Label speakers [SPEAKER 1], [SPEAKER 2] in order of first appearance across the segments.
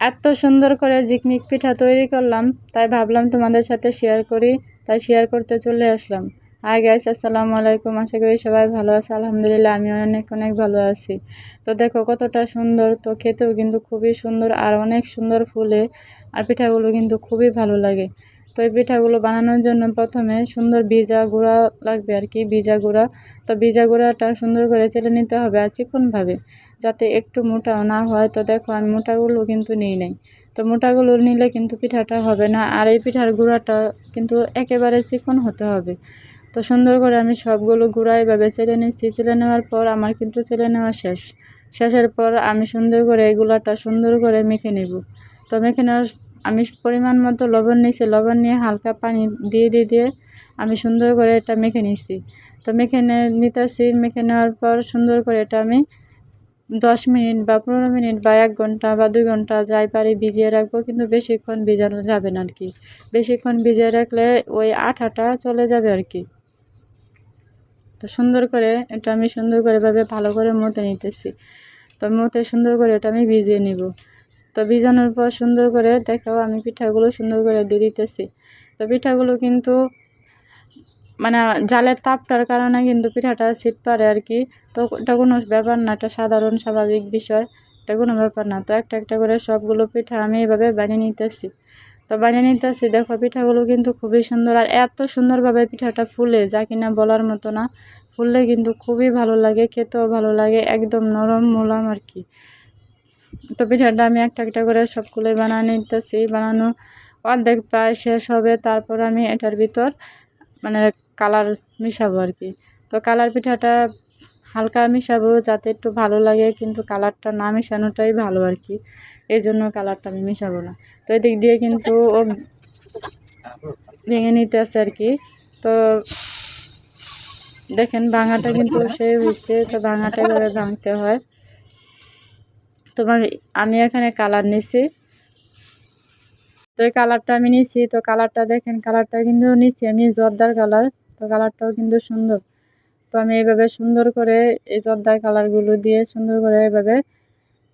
[SPEAKER 1] এত সুন্দর করে জিকমিক পিঠা তৈরি করলাম, তাই ভাবলাম তোমাদের সাথে শেয়ার করি, তাই শেয়ার করতে চলে আসলাম। হাই গাইস আসসালামু আলাইকুম, আশা করি সবাই ভালো আছে, আলহামদুলিল্লাহ আমি অনেক অনেক ভালো আছি। তো দেখো কতটা সুন্দর, তো খেতেও কিন্তু খুবই সুন্দর আর অনেক সুন্দর ফুলে, আর পিঠাগুলো কিন্তু খুবই ভালো লাগে। তো এই পিঠাগুলো বানানোর জন্য প্রথমে সুন্দর ভিজা গুঁড়া লাগবে আর কি, ভিজা গুঁড়া। তো ভিজা গুঁড়াটা সুন্দর করে চেলে নিতে হবে আর চিকনভাবে যাতে একটু মোটাও না হয়। তো দেখো আমি মোটাগুলো কিন্তু নিই নাই। তো মোটাগুলো নিলে কিন্তু পিঠাটা হবে না আর এই পিঠার গুঁড়াটা কিন্তু একেবারে চিকন হতে হবে। তো সুন্দর করে আমি সবগুলো গুঁড়া এভাবে চেলে নিচ্ছি। চেলে নেওয়ার পর আমার কিন্তু চেলে নেওয়া শেষ। শেষের পর আমি সুন্দর করে এই গুঁড়াটা সুন্দর করে মেখে নেব। তো মেখে নেওয়ার আমি পরিমাণ মতো লবণ নিয়েছি, লবণ নিয়ে হালকা পানি দিয়ে দিয়ে দিয়ে আমি সুন্দর করে এটা মেখে নিচ্ছি তো মেখে নিতেছি, মেখে নেওয়ার পর সুন্দর করে এটা আমি দশ মিনিট বা পনেরো মিনিট বা এক ঘণ্টা বা দুই ঘণ্টা যাই পারি ভিজিয়ে রাখব, কিন্তু বেশিক্ষণ ভিজানো যাবে না আর কি বেশিক্ষণ ভিজিয়ে রাখলে ওই আঠাটা চলে যাবে আর কি তো সুন্দর করে এটা আমি সুন্দর করে ভাবে ভালো করে মতে নিতেছি। তো মতে সুন্দর করে এটা আমি ভিজিয়ে নিব। তো ভিজানোর পর সুন্দর করে দেখাও, আমি পিঠাগুলো সুন্দর করে দিয়ে দিতেছি। তো পিঠাগুলো কিন্তু মানে জালের তাপটার কারণে কিন্তু পিঠাটা সিট পারে আর কি তো এটা কোনো ব্যাপার না, এটা সাধারণ স্বাভাবিক বিষয়, এটা কোনো ব্যাপার না। তো একটা একটা করে সবগুলো পিঠা আমি এভাবে বানিয়ে নিতেছি। তো বানিয়ে নিতেছি, দেখো পিঠাগুলো কিন্তু খুবই সুন্দর। আর এত সুন্দরভাবে পিঠাটা ফুলে, যা কিনা বলার মতো না। ফুললে কিন্তু খুবই ভালো লাগে, খেতেও ভালো লাগে, একদম নরম মোলাম আর কি তো পিঠাটা আমি একটা একটা করে সবগুলোই বানিয়ে নিতেছি। বানানো অর্ধেক প্রায় শেষ হবে, তারপর আমি এটার ভিতর মানে কালার মিশাবো আর কি। তো কালার পিঠাটা হালকা মিশাবো যাতে একটু ভালো লাগে, কিন্তু কালারটা না মিশানোটাই ভালো আর কি। এই জন্য কালারটা আমি মিশাবো না। তো এদিক দিয়ে কিন্তু ও ভেঙে নিতে আছে আর কি। তো দেখেন ভাঙাটা কিন্তু সে হয়েছে তো ভাঙাটা এভাবে ভাঙতে হয়। তো আমি এখানে কালার নিছি। তো এই কালারটা আমি নিছি, তো কালারটা দেখেন কালারটা কিন্তু নিচ্ছি আমি, জর্দার কালার তো কালারটাও কিন্তু সুন্দর। তো আমি এইভাবে সুন্দর করে এই জর্দার কালারগুলো দিয়ে সুন্দর করে এইভাবে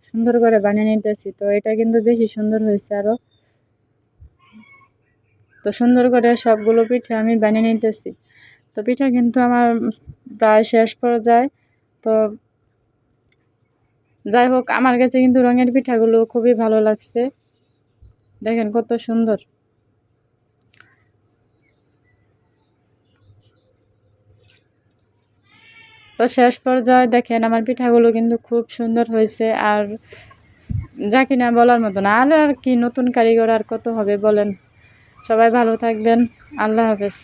[SPEAKER 1] সুন্দর করে বানিয়ে নিতেছি। তো এটা কিন্তু বেশি সুন্দর হয়েছে আরও তো সুন্দর করে সবগুলো পিঠে আমি বানিয়ে নিতেছি। তো পিঠা কিন্তু আমার প্রায় শেষ পর্যায়ে। তো যাই হোক, আমার কাছে কিন্তু রঙের পিঠাগুলো খুবই ভালো লাগছে। দেখেন কত সুন্দর। তো শেষ পর্যায়ে দেখেন আমার পিঠাগুলো কিন্তু খুব সুন্দর হয়েছে, আর যা কিনা বলার মতো না। আর আর কি নতুন কারিগর আর কত হবে বলেন। সবাই ভালো থাকবেন। আল্লাহ হাফেজ।